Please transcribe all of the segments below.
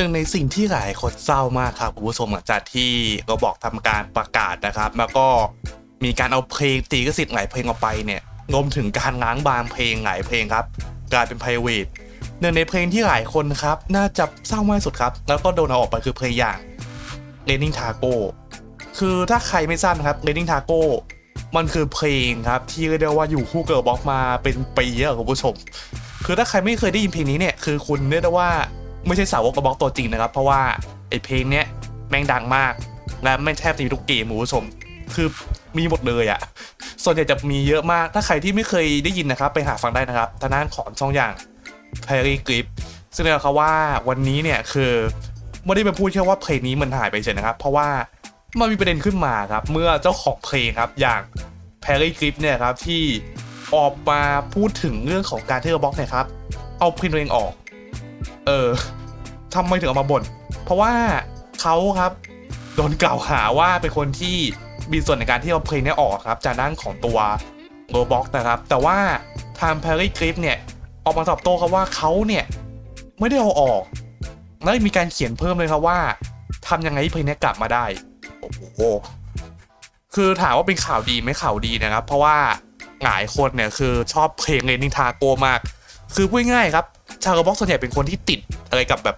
หนึ่งในสิ่งที่หลายคนเศร้ามากครับคุณผู้ชมหลังจากที่เราบอกทำการประกาศนะครับ แล้วก็มีการเอาเพลงตีกสิทธิ์หลายเพลงออกไปเนี่ยรวมถึงการง้างบางเพลงหลายเพลงครับกลายเป็น p r i v a t หนึ่งในเพลงที่หลายคนครับน่าจะเศร้ามากสุดครับ แล้วก็โดนเอาออกไปคือเพลงอย่าง Raining Taco คือถ้าใครไม่ทราบนะครับ Raining Taco มันคือเพลงครับที่เรียกว่าอยู่คู่เกิร์ลบ็อกมาเป็นปีอะคุณผู้ชม คือถ้าใครไม่เคยได้ยินเพลงนี้เนี่ยคือคุณเรียกได้ว่า ไม่ใช่สาวกกระบอกตัวจริงนะครับ เพราะว่าไอเพลงเนี้ยแม่งดังมาก และไม่งแทบจะมีทุกเกมคุณผู้ชม คือมีหมดเลยอะส่วนใหญ่จะมีเยอะมาก ถ้าใครที่ไม่เคยได้ยินนะครับ ไปหาฟังได้นะครับทางด้านของช่องอย่าง p a r y g r i p ซึ่งเนี่ยเขาว่าวันนี้เนี่ยคือไม่ได้มาพูดแค่ว่าเพลงนี้มันหายไปเฉยนะครับ เพราะว่ามันมีประเด็นขึ้นมาครับ เมื่อเจ้าของเพลงครับอย่าง p a r y g r i p เนี่ยครับที่ออกมาพูดถึงเรื่องของการที่เราบล็อกเนี่ยครับเอาเพลงตัวเองออก เออทำไมถึงเอามาบ่นเพราะว่าเขาครับโดนกล่าวหาว่าเป็นคนที่มีส่วนในการที่เอาเพลงนี้ออกครับ จากด้านของตัวโรบ็อกนะครับ แต่ว่าทาง p a r y g r i p เนี่ยออกมาตอบโต้ครับว่าเขาเนี่ยไม่ได้เอาออกแล้วมีการเขียนเพิ่มเลยครับว่าทำยังไงให้เพลงนี้กลับมาได้โอ้โหคือถามว่าเป็นข่าวดีไหมข่าวดีนะครับ เพราะว่าหลายคนเนี่ยคือชอบเพลงเรนนิทาโกมาก คือพูดง่ายครับ ชาวกระบอกส่วนใหญ่เป็นคนที่ติดอะไรกับแบบ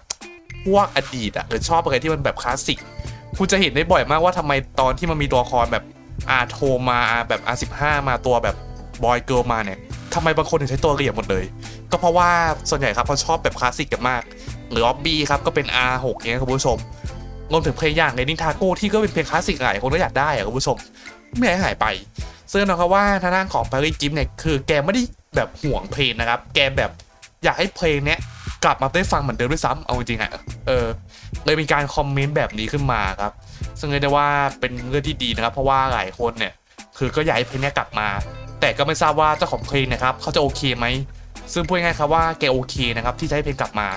พวกอดีตอะหรือชอบอะไรที่มันแบบคลาสสิกคุณจะเห็นได้บ่อยมากว่าทำไมตอนที่มันมีตัวละครแบบอาโทมาแบบ R15 มาตัวแบบบอยเกิร์ลมาเนี่ยทำไมบางคนถึงใช้ตัวเหลี่ยมหมดเลย ก็เพราะว่าส่วนใหญ่ครับเขาชอบแบบคลาสสิกกันมาก หรือออบบี้ครับก็เป็น R6 เงี้ยคุณผู้ชมรวมถึงเพลงอย่างในนิทาโก้ที่ก็เป็นเพลงคลาสสิกหลายคนก็อยากได้อะคุณผู้ชม ไม่ให้หายไปซึ่งนะครับว่าทางด้านของ p a r i s Gift เนี่ยคือแกไม่ได้แบบห่วงเพลงนะครับ แกแบบ อยากให้เพลงเนี้ยกลับมาได้ฟังเหมือนเดิมด้วยซ้ำเอาจริงๆอะเออเลยมีการคอมเมนต์แบบนี้ขึ้นมาครับ ซึ่งเรียกได้ว่าเป็นเรื่องที่ดีนะครับ เพราะว่าหลายคนเนี่ยคือก็อยากให้เพลงเนี้ยกลับมา แต่ก็ไม่ทราบว่าเจ้าของเพลงนะครับเขาจะโอเคไหมซึ่งพูดง่ายๆครับว่าแกโอเคนะครับที่จะให้เพลงกลับมา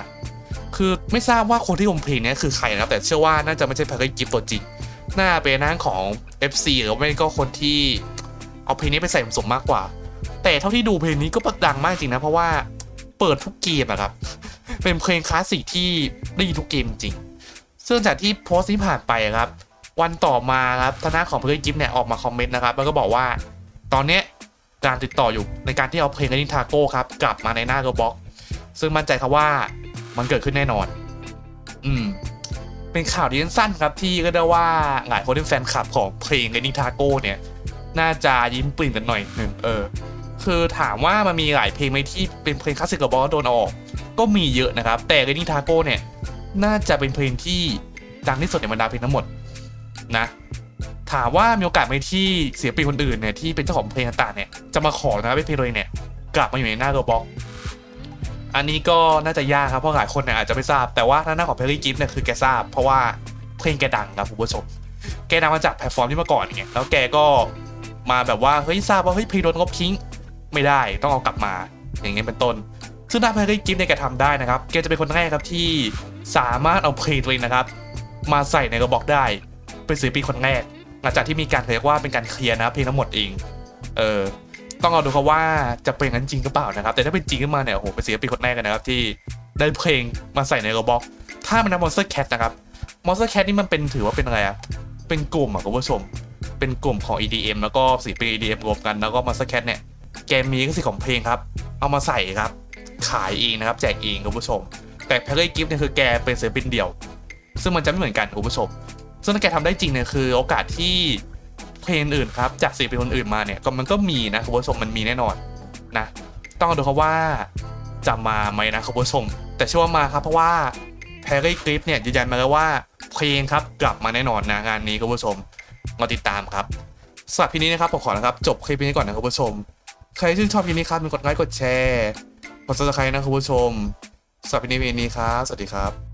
คือไม่ทราบว่าคนที่ลงเพลงนี้คือใครนะครับแต่เชื่อว่าน่าจะไม่ใช่พาริกิฟตัวจริงน่าเป็นน้างของ FC หรือไม่ก็คนที่เอาเพลงนี้ไปใส่ผสมมากกว่า แต่เท่าที่ดูเพลงนี้ก็ดังมากจริงนะเพราะว่า เปิดทุกเกมอะครับ เป็นเพลงคลาสสิกที่ได้ยินทุกเกมจริง ซึ่งจากที่โพสต์ที่ผ่านไปอะครับ วันต่อมาครับทาน้าของเพื่อนกิฟเนี่ยออกมาคอมเมนต์นะครับ แล้วก็บอกว่า ตอนเนี้ยการติดต่ออยู่ในการที่เอาเพลงนิทาโก้ครับกลับมาในหน้าโรบ็อกซึ่งมั่นใจครับว่ามันเกิดขึ้นแน่นอน อืม เป็นข่าวดีสั้นครับที่ก็ได้ว่าหลายคนที่แฟนคลับของเพลงนิทาโก้เนี่ย น่าจะยิ้มปริ่มกันหน่อยหนึ่งเออ คือถามว่ามันมีหลายเพลงไหมที่เป็นเพลงคลาสสิกกับบอสโดนออก ก็มีเยอะนะครับ แต่เรนนี่ทาโก้เนี่ย น่าจะเป็นเพลงที่ดังที่สุดในบรรดาเพลงทั้งหมดนะ ถามว่ามีโอกาสไหมที่เสียปีคนอื่นเนี่ยที่เป็นเจ้าของเพลงต่างๆเนี่ยจะมาขอนะครับเพลงเองเนี่ยกลับมาอยู่ในหน้าโรบ็อกอันนี้ก็น่าจะยากครับเพราะหลายคนเนี่ยอาจจะไม่ทราบแต่ว่าหน้าของเพลงกิฟเนี่ยคือแกทราบ เพราะว่าเพลงแกดังครับคุณผู้ชมแกดังมาจากแพลตฟอร์มที่เมื่อก่อนไงแล้วแกก็มาแบบว่าเฮ้ยทราบว่าเฮ้ยเพลงโดนลบทิ้ง ไม่ได้ต้องเอากลับมา อย่างเงี้ยเป็นต้น ซึ่งถ้าเพลงกิฟเนี่ยแกทำได้นะครับแกจะเป็นคนแรกครับที่สามารถเอาเพลงตัวเองนะครับ มาใส่ในกระบอกได้ เป็นศิลปินคนแรกหลังจากที่มีการเรียกว่าเป็นการเคลียร์นะเพลงทั้งหมดเอง เออต้องเอาดูครับว่าจะเป็นงั้นจริงหรือเปล่านะครับ แต่ถ้าเป็นจริงขึ้นมาเนี่ยโอ้โหเป็นศิลปินคนแรกเลยนะครับที่ได้เพลงมาใส่ในกระบอก ถ้ามันนับ Monster Cat นะครับ Monster Cat นี่มันเป็นถือว่าเป็นอะไรอะเป็นกลุ่มอะคุณผู้ชมเป็นกลุ่มของ EDM แล้วก็ศิลปิน EDM รวมกันแล้วก็ Monster Cat เนี่ย แกมมีก็สิทธิ์ของเพลงครับ เอามาใส่ครับ ขายเองนะครับ แจกเองคุณผู้ชม แต่แพ r เ y กิฟต์เนี่ยคือแกเป็นศิลปินเดี่ยว ซึ่งมันจะไม่เหมือนกันคุณผู้ชม ซึ่งถ้าแกทำได้จริงเนี่ยคือโอกาสที่เพลงอื่นครับจากศิลปินคนอื่นมาเนี่ยก็มันก็มีนะคุณผู้ชมมันมีแน่นอนนะต้องดูครับว่าจะมาไหมนะคุณผู้ชม แต่เชื่อว่ามาครับเพราะว่าแพ r เ y กิฟต์เนี่ยยืนยันมาแล้วว่าเพลงครับกลับมาแน่นอนนะงานนี้คุณผู้ชมมาติดตามครับสำหรับพีนี้นะครับผมขอนะครับจบคลิปนี้ก่อนนะคุณผู้ชม ใครชื่นชอบคลิปนี้ครับมีกดไลค์กดแชร์กดซับสไครต์นะคุณผู้ชมสำหรับคลิปนี้พีนี้ครับสวัสดีครับ